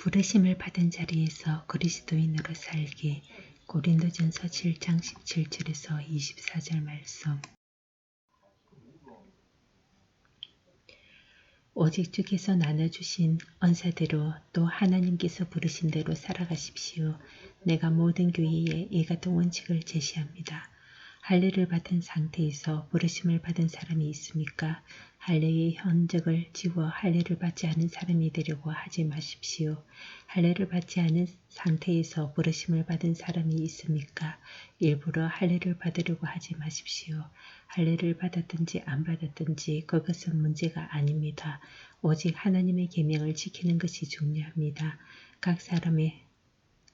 부르심을 받은 자리에서 그리스도인으로 살기 고린도전서 7장 17절에서 24절 말씀 오직 주께서 나눠주신 언사대로 또 하나님께서 부르신 대로 살아가십시오. 내가 모든 교회에 이 같은 원칙을 제시합니다. 할례를 받은 상태에서 부르심을 받은 사람이 있습니까? 할례의 현적을 지워 할례를 받지 않은 사람이 되려고 하지 마십시오. 할례를 받지 않은 상태에서 부르심을 받은 사람이 있습니까? 일부러 할례를 받으려고 하지 마십시오. 할례를 받았든지 안 받았든지 그것은 문제가 아닙니다. 오직 하나님의 계명을 지키는 것이 중요합니다. 각 사람의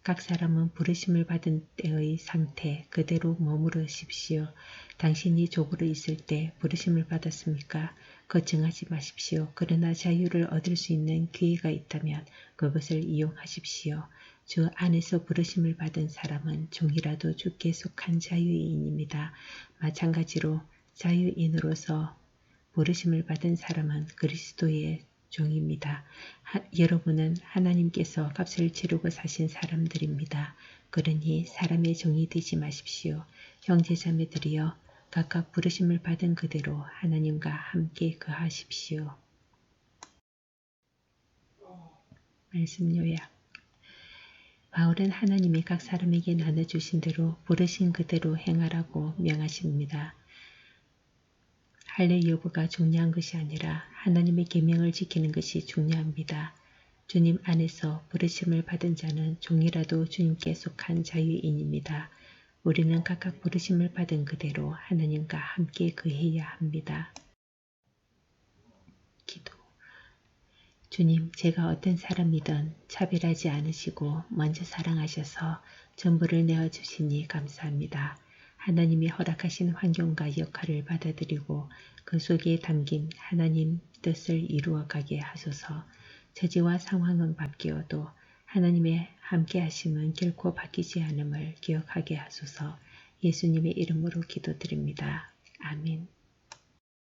각 사람은 부르심을 받은 때의 상태 그대로 머무르십시오. 당신이 족으로 있을 때 부르심을 받았습니까? 걱정하지 마십시오. 그러나 자유를 얻을 수 있는 기회가 있다면 그것을 이용하십시오. 주 안에서 부르심을 받은 사람은 종이라도 주께 속한 자유인입니다. 마찬가지로 자유인으로서 부르심을 받은 사람은 그리스도의 종입니다. 하, 여러분은 하나님께서 값을 치르고 사신 사람들입니다. 그러니 사람의 종이 되지 마십시오. 형제자매들이여 각각 부르심을 받은 그대로 하나님과 함께 거하십시오. 말씀 요약 바울은 하나님이 각 사람에게 나눠주신 대로 부르신 그대로 행하라고 명하십니다. 할례 여부가 중요한 것이 아니라 하나님의 계명을 지키는 것이 중요합니다. 주님 안에서 부르심을 받은 자는 종이라도 주님께 속한 자유인입니다. 우리는 각각 부르심을 받은 그대로 하나님과 함께 거해야 합니다. 기도 주님, 제가 어떤 사람이든 차별하지 않으시고 먼저 사랑하셔서 전부를 내어주시니 감사합니다. 하나님이 허락하신 환경과 역할을 받아들이고 그 속에 담긴 하나님 뜻을 이루어가게 하소서. 처지와 상황은 바뀌어도 하나님의 함께 하심은 결코 바뀌지 않음을 기억하게 하소서. 예수님의 이름으로 기도드립니다. 아멘